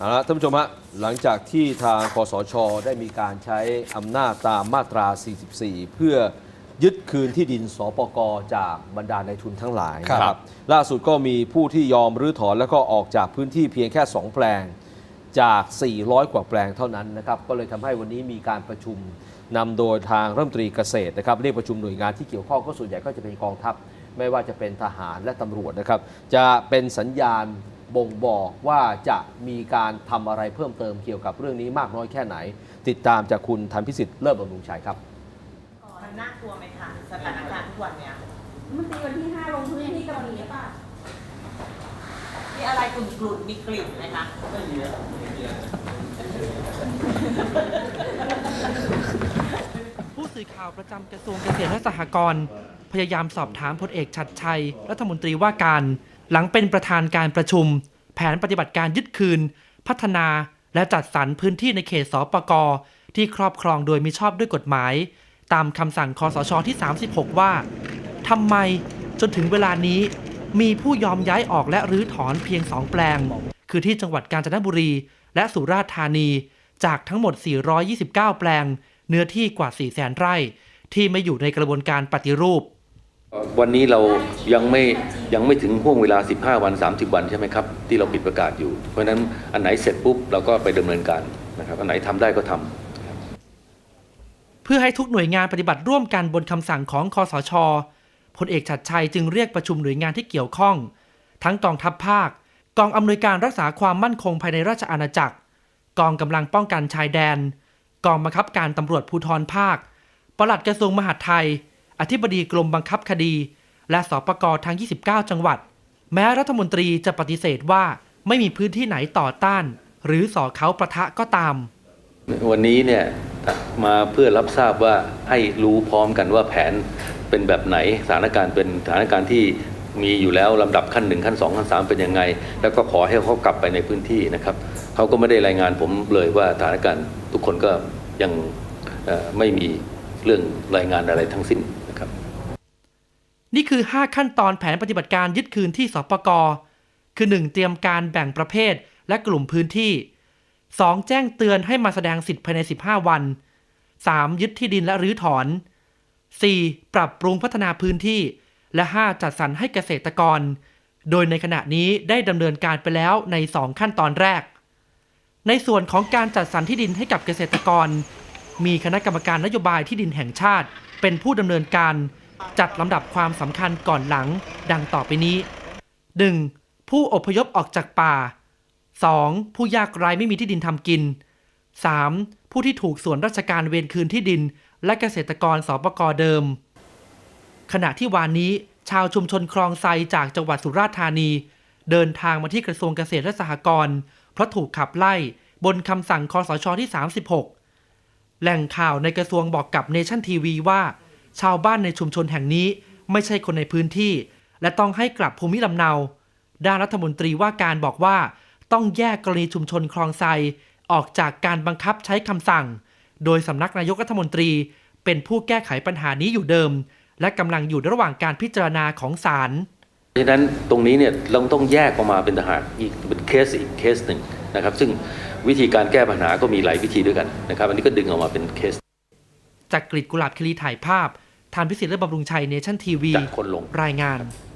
เอาละท่านผู้ชมฮะหลังจากที่ทางคอสช ได้มีการใช้อำนาจตามมาตรา 44 เพื่อยึดคืนที่ดินสปกจากบรรดาในทุนทั้งหลายนะคครัรับ บ ล่าสุดก็มีผู้ที่ยอมรื้อถอนแล้วก็ออกจากพื้นที่เพียงแค่ 2 แปลงจาก 400 กว่าแปลงเท่านั้นนะครับ ก็เลยทำให้วันนี้มีการประชุมนำโดยทางรัฐมนตรีเกษตรนะครับเรียกประชุมหน่วยงานที่เกี่ยวข้องก็ส่วนใหญ่ก็จะเป็นกองทัพ ไม่ว่าจะเป็นทหารและตำรวจนะครับ จะเป็นสัญญาณ บ่งบอกว่าจะมีการทำอะไรเพิ่มเติมเกี่ยวกับเรื่องนี้มากน้อยแค่ไหน ติดตามจากคุณธันพิสิทธิ์เลิศบำรุงชัยครับ มันน่ากลัวไหมคะสถานการณ์ทุกวันเนี้ยมันตีวันที่ห้าลงพื้นที่กระบี่หรือเปล่ามีอะไรกลุ่นกลุ่นๆมีกลิ่นไหมคะ ผู้สื่อข่าวประจำกระทรวงเกษตรและสหกรณ์พยายามสอบถามพลเอกชัดชัย รัฐมนตรีว่าการ หลังเป็นประธานการประชุม แผนปฏิบัติการยึดคืน พัฒนาและจัดสรรพื้นที่ในเขตสปกที่ครอบครองโดยมิชอบด้วยกฎหมาย ตามคำสั่งคอสชที่ 36 ว่าทำไมจนถึงเวลานี้ มีผู้ยอมย้ายออกและรื้อถอนเพียง2แปลง คือที่จังหวัดกาญจนบุรี และสุราษฎร์ธานี จากทั้งหมด 429 แปลง เนื้อที่กว่า4แสนไร่ ที่ไม่อยู่ในกระบวนการปฏิรูป วันนี้เรายังไม่ยังไม่ถึงห่วงเวลา 15 วัน 30 วันใช่ไหมครับ ที่เราปิดประกาศอยู่ เพราะฉะนั้นอันไหนเสร็จปุ๊บเราก็ไปดำเนินการนะครับอันไหนทำได้ก็ทำเพื่อให้ทุกหน่วยงานปฏิบัติร่วมกันบนคำสั่งของคอสชพลเอกชัดชัยจึงเรียกประชุมหน่วยงานที่เกี่ยวข้อง ทั้งกองทัพภาค กองอำนวยการรักษาความมั่นคงภายในราชอาณาจักร กองกำลังป้องกันชายแดน กองบังคับการตำรวจภูธรภาค ปลัดกระทรวงมหาดไทย อธิบดีกรมบังคับคดี และสปกทั้ง 29 จังหวัด แม้รัฐมนตรีจะปฏิเสธว่าไม่มีพื้นที่ไหนต่อต้าน หรือสอเขาประทะก็ตาม วันนี้เนี่ยมาเพื่อรับทราบว่าให้รู้พร้อมกันว่าแผนเป็นแบบไหนสถานการณ์เป็นสถานการณ์ที่ มีอยู่แล้วลำดับขั้นหนึ่งขั้นสองขั้นสามเป็นยังไง แล้วก็ขอให้เขากลับไปในพื้นที่นะครับเขาก็ไม่ได้รายงานผมเลยว่าสถานการณ์ทุกคนก็ยังไม่มีเรื่องรายงานอะไรทั้งสิ้นนะครับ นี่คือ 5 ขั้นตอนแผนปฏิบัติการยึดคืนที่สปกคือ 1. เตรียมการแบ่งประเภทและกลุ่มพื้นที่ 2. แจ้งเตือนให้มาแสดงสิทธิ์ภายใน 15 วัน 3. ยึดที่ดินและรื้อถอน 4. ปรับปรุงพัฒนาพื้นที่ และ 5. จัดสรรให้เกษตรกร โดยในขณะนี้ได้ดำเนินการไปแล้วใน 2 ขั้นตอนแรก ในส่วนของการจัดสรรที่ดินให้กับเกษตรกร มีคณะกรรมการนโยบายที่ดินแห่งชาติ เป็นผู้ดำเนินการจัดลำดับความสำคัญก่อนหลัง ดังต่อไปนี้ 1. ผู้อพยพออกจากป่า 2. ผู้ยากไร้ไม่มีที่ดินทำกิน 3. ผู้ที่ถูกส่วนราชการเวรคืนที่ดิน และเกษตรกรสปกรเดิม ขณะที่วานนี้ชาวชุมชนคลองไซจากจังหวัดสุราษฎร์ธานี เดินทางมาที่กระทรวงเกษตรและสหกรณ์เพราะถูกขับไล่บนคำสั่งคอสชที่ 36 แหล่งข่าวในกระทรวงบอกกับเนชั่นทีวีว่า ชาวบ้านในชุมชนแห่งนี้ไม่ใช่คนในพื้นที่ และต้องให้กลับภูมิลำเนา ด้านรัฐมนตรีว่าการบอกว่า ต้องแยกกรณีชุมชนคลองไซออกจากการบังคับใช้คำสั่ง โดยสำนักนายกรัฐมนตรีเป็นผู้แก้ไขปัญหานี้อยู่เดิม และกำลังอยู่ระหว่างการพิจารณาของศาลเพราะฉะนั้นตรงนี้เนี่ยเราต้องแยกออกมาเป็นทหารอีกเป็นเคสอีกเคสหนึ่งนะครับ ซึ่งวิธีการแก้ปัญหาก็มีหลายวิธีด้วยกันนะครับ อันนี้ก็ดึงออกมาเป็นเคส จากกรีดกุหลาบคลีถ่ายภาพทานพิสิทธิ์และบำรุงชัยเนชั่นทีวีจากคนลงรายงานครับ